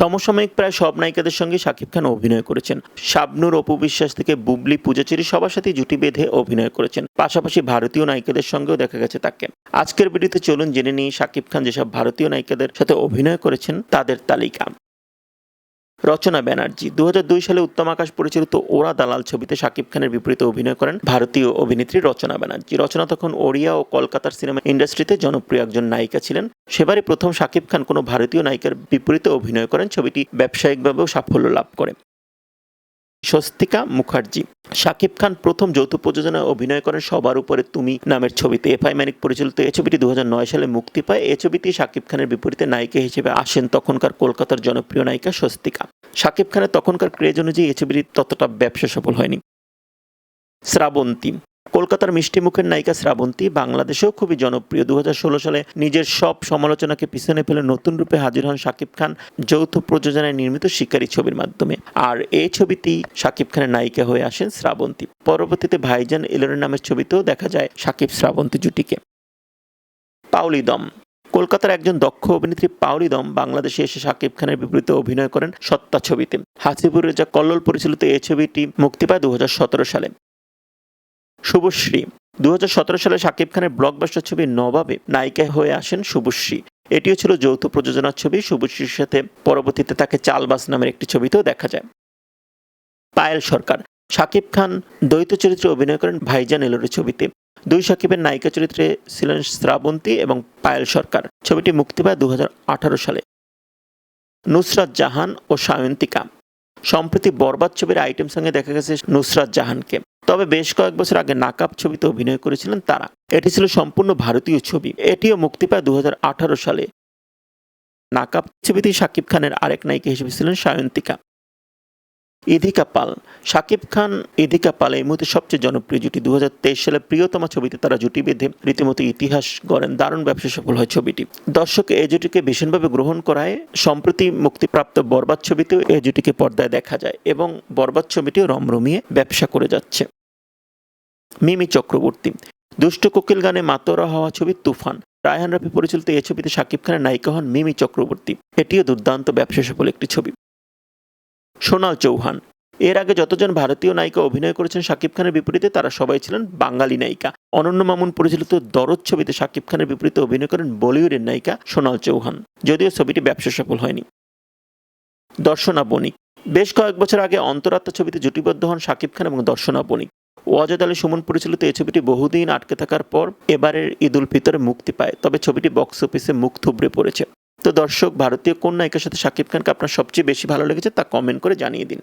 সমসাময়িক প্রায় সব নায়িকাদের সঙ্গে শাকিব খান অভিনয় করেছেন। শাবনুর, অপু বিশ্বাস থেকে বুবলি, পূজাচেরি সবার সাথে জুটি বেঁধে অভিনয় করেছেন। পাশাপাশি ভারতীয় নায়িকাদের সঙ্গেও দেখা গেছে তাকে। আজকের ভিডিওতে চলুন জেনে নিই শাকিব খান যেসব ভারতীয় নায়িকাদের সাথে অভিনয় করেছেন, তাদের তালিকা। রচনা ব্যানার্জি। দু হাজার দুই সালে উত্তম আকাশ পরিচালিত ওরা দালাল ছবিতে শাকিব খানের বিপরীতে অভিনয় করেন ভারতীয় অভিনেত্রী রচনা ব্যানার্জি। রচনা তখন ওড়িয়া ও কলকাতার সিনেমা ইন্ডাস্ট্রিতে জনপ্রিয় একজন নায়িকা ছিলেন। সেবারই প্রথম শাকিব খান কোনো ভারতীয় নায়িকার বিপরীতে অভিনয় করেন। ছবিটি ব্যবসায়িকভাবেও সাফল্য লাভ করে। স্বস্তিকা মুখার্জি। শাকিব খান প্রথম যৌথ প্রযোজনায় অভিনয় করেন সবার উপরে তুমি নামের ছবিতে। এফ আই ম্যানিক পরিচালিত এ ছবিটি দু হাজার নয় সালে মুক্তি পায়। এ ছবিটি শাকিব খানের বিপরীতে নায়িকা হিসেবে আসেন তখনকার কলকাতার জনপ্রিয় নায়িকা স্বস্তিকা। শাকিব খানের তখনকার ক্রেজ অনুযায়ী এই ছবিটি ততটা ব্যবসা সফল হয়নি। শ্রাবন্তী কলকাতার মিষ্টি মুখের নায়িকা শ্রাবন্তী বাংলাদেশেও খুবই জনপ্রিয়। দু হাজার ষোলো সালে নিজের সব সমালোচনাকে পিছনে ফেলে নতুন রূপে হাজির হন শাকিব খান যৌথ প্রযোজনায় নির্মিত শিকারী ছবির মাধ্যমে। আর এই ছবিতেই শাকিব খানের নায়িকা হয়ে আসেন শ্রাবন্তী। পরবর্তীতে ভাইজান ইলের নামের ছবিতেও দেখা যায় শাকিব শ্রাবন্তী জুটিকে। পাউলি দম কলকাতার একজন দক্ষ অভিনেত্রী পাউলি দম বাংলাদেশে এসে শাকিব খানের বিপরীতে অভিনয় করেন সত্তা ছবিতে। হাসিবুর রেজা কল্লোল পরিচালিত এই ছবিটি মুক্তি পায় দু হাজার সতেরো সালে। শুভশ্রী। দু হাজার সতেরো সালে শাকিব খানের ব্লকবাস্টার ছবি নবাবে নায়িকা হয়ে আসেন শুভশ্রী। এটিও ছিল যৌথ প্রযোজনার ছবি। শুভশ্রীর সাথে পরবর্তীতে তাকে চালবাস নামের একটি ছবিতেও দেখা যায়। পায়েল সরকার। শাকিব খান দ্বৈত চরিত্রে অভিনয় করেন ভাইজান এলোরের ছবিতে। দুই সাকিবের নায়িকা চরিত্রে ছিলেন শ্রাবন্তী এবং পায়েল সরকার। ছবিটি মুক্তি পায় দু হাজার আঠারো সালে। নুসরাত জাহান ও সায়ন্তিকা। সম্প্রতি বরবাদ ছবির আইটেম সঙ্গে দেখা গেছে নুসরাত জাহানকে। তবে বেশ কয়েক বছর আগে নাকাব ছবিতে অভিনয় করেছিলেন তারা। এটি ছিল সম্পূর্ণ ভারতীয় ছবি। এটিও মুক্তি পায় দু হাজার আঠারো সালে। নাকাব ছবিতে শাকিব খানের আরেক নায়িকা হিসেবে ছিলেন সায়ন্তিকা। ইধিকা পাল। শাকিব খান, ইধিকা পাল এই মুহূর্তে সবচেয়ে জনপ্রিয় জুটি। দু হাজার তেইশ সালে প্রিয়তমা ছবিতে তারা জুটি বেঁধে রীতিমতো ইতিহাস গড়েন। দারুণ ব্যবসা সফল হয় ছবিটি। দর্শক এই জুটিকে ভীষণভাবে গ্রহণ করায়, সম্প্রতি মুক্তিপ্রাপ্ত বরবাদ ছবিতেও এই জুটিকে পর্দায় দেখা যায় এবং বরবাদ ছবিটিও রমরমিয়ে ব্যবসা করে যাচ্ছে। মিমি চক্রবর্তী। দুষ্ট কোকিল গানে মাতোরা হওয়া ছবি তুফান। রায়হান রাফি পরিচালিত এই ছবিতে শাকিব খানের নায়িকা হন মিমি চক্রবর্তী। এটিও দুর্দান্ত ব্যবসা সফল একটি ছবি। সোনাল চৌহান। এর আগে যতজন ভারতীয় নায়িকা অভিনয় করেছেন শাকিব খানের বিপরীতে, তারা সবাই ছিলেন বাঙালি নায়িকা। অনন্য মামুন পরিচালিত দরদ ছবিতে শাকিব খানের বিপরীতে অভিনয় করেন বলিউডের নায়িকা সোনাল চৌহান। যদিও ছবিটি ব্যবসা সফল হয়নি। দর্শনা বণিক বেশ কয়েক বছর আগে অন্তরাত্মা ছবিতে জুটিবদ্ধ হন শাকিব খান এবং দর্শনা বণিক ওয়াজেদ আলী সুমন পরিচালিত এই ছবিটি বহুদিন আটকে থাকার পর এবারের ঈদ উল ফিতরে মুক্তি পায়, তবে ছবিটি বক্স অফিসে মুখ থুবড়ে পড়েছে। তো দর্শক, ভারতীয় কোন নায়িকার সাথে শাকিব খানকে আপনার সবচেয়ে বেশি ভালো লেগেছে তা কমেন্ট করে জানিয়ে দিন।